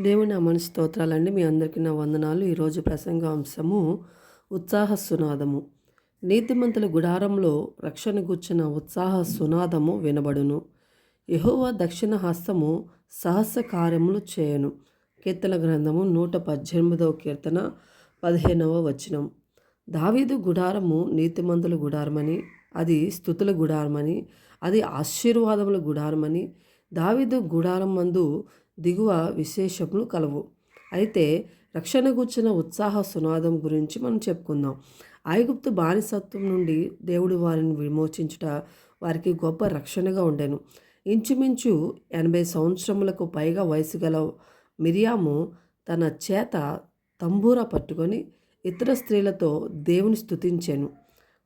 దేవుని అమని స్తోత్రాలండి. మీ అందరికీ నా వందనాలు. ఈరోజు ప్రసంగాంశము ఉత్సాహ సునాదము. నీతిమంతుల గుడారంలో రక్షణ గుచ్చిన ఉత్సాహ సునాదము వినబడును. యహోవ దక్షిణ హస్తము సహస్ర కార్యములు చేయను. కీర్తన గ్రంథము నూట పద్దెనిమిదవ కీర్తన పదిహేనవ వచనం. దావీదు గుడారము నీతిమంతుల గుడారమని అది స్థుతుల గుడారమని అది ఆశీర్వాదముల గుడారమని దావీదు గుడారం మందు దిగువ విశేషములు కలవు. అయితే రక్షణ గుచ్చిన ఉత్సాహ సునాదం గురించి మనం చెప్పుకుందాం. ఐగుప్తు బానిసత్వం నుండి దేవుడు వారిని విమోచించుట వారికి గొప్ప రక్షణగా ఉండెను. ఇంచుమించు ఎనభై సంవత్సరములకు పైగా వయసు గల మిరియాము తన చేత తంబూర పట్టుకొని ఇతర స్త్రీలతో దేవుని స్థుతించాను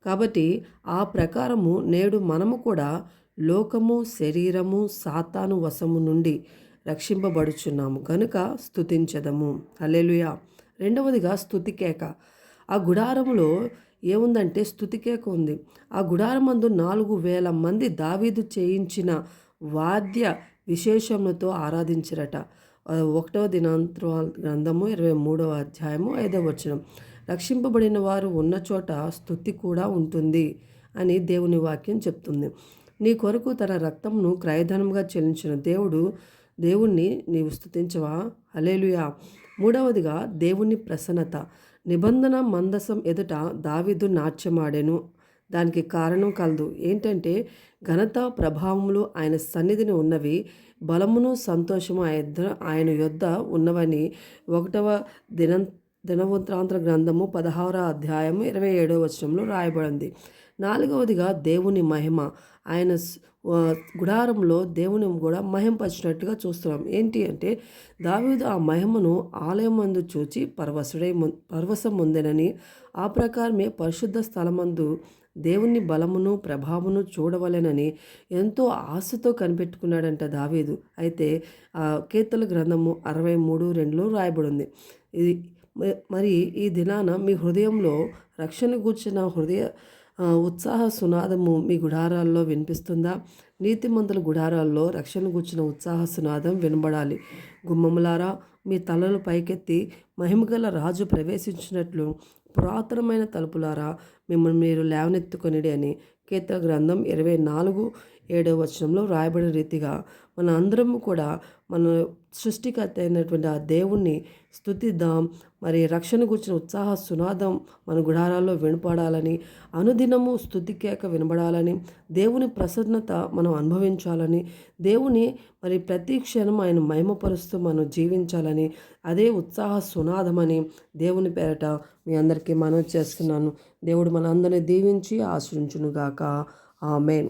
కాబట్టి ఆ ప్రకారము నేడు మనము కూడా లోకము శరీరము సాతాను వశము నుండి రక్షింపబడుచున్నాము. కనుక స్థుతించదము అల్లెలుయా రెండవదిగా స్థుతికేక ఆ గుడారములో ఏముందంటే స్థుతికేక ఉంది. ఆ గుడారమందు నాలుగు వేల మంది దావీదు చేయించిన వాద్య విశేషములతో ఆరాధించరట. ఒకటవ దినాంతర గ్రంథము ఇరవై మూడవ అధ్యాయము ఐదవ వచనం. రక్షింపబడిన వారు ఉన్న చోట స్థుతి కూడా ఉంటుంది అని దేవుని వాక్యం చెప్తుంది. నీ కొరకు తన రక్తంను క్రయధనంగా చెల్లించిన దేవుడు దేవుణ్ణి నీవు స్థుతించవా హలేలుయా మూడవదిగా దేవుని ప్రసన్నత. నిబంధన మందసం ఎదుట దావిదు నాట్యమాడెను. దానికి కారణం కలదు. ఏంటంటే ఘనత ప్రభావములు ఆయన సన్నిధిని ఉన్నవి బలమును సంతోషము ఆయన యొద్ద ఉన్నవని ఒకటవ దినం దినవంతరాంతర గ్రంథము పదహార అధ్యాయము ఇరవై ఏడవ వచనంలో రాయబడింది. నాలుగవదిగా దేవుని మహిమ. ఆయన గుడారంలో దేవుని కూడా మహింపరిచినట్టుగా చూస్తున్నాం. ఏంటి అంటే దావీదు ఆ మహిమను ఆలయం మందు చూచి పర్వసుడై పర్వసం ఉందనని ఆ ప్రకారమే పరిశుద్ధ స్థలమందు దేవుని బలమును ప్రభావమును చూడవలెనని ఎంతో ఆశతో కనిపెట్టుకున్నాడంట దావీదు. అయితే కేతల కీర్తల గ్రంథము అరవై మూడు రెండులో రాయబడింది. ఇది మరి ఈ దినాన మీ హృదయంలో రక్షణ కూర్చిన హృదయ ఉత్సాహ సునాదము మీ గుడారాల్లో వినిపిస్తుందా? నీతిమంతుల గుడారాల్లో రక్షణ కూర్చిన ఉత్సాహ సునాదం వినబడాలి. గుమ్మములారా మీ తలలు పైకెత్తి మహిమగల రాజు ప్రవేశించినట్లు పురాతనమైన తలుపులారా మిమ్మల్ని మీరు లేవనెత్తుకొనిడి అని కీర్తన గ్రంథం ఇరవై నాలుగు ఏడవ వచనంలో రాయబడిన రీతిగా మన అందరము కూడా మన సృష్టికర్త అయినటువంటి ఆ దేవుణ్ణి స్థుతిద్దాం మరి రక్షణ గురించిన ఉత్సాహ సునాదం మన గుడారాల్లో వినపడాలని అనుదినము స్థుతికేక వినబడాలని దేవుని ప్రసన్నత మనం అనుభవించాలని దేవుని మరి ప్రతి క్షణం ఆయన మహిమపరుస్తూ మనం జీవించాలని అదే ఉత్సాహ సునాదమని దేవుని పేరట మీ అందరికీ మనం చేస్తున్నాను. దేవుడు మన అందరిని దీవించి ఆశ్రయించునుగాక ఆమెన్.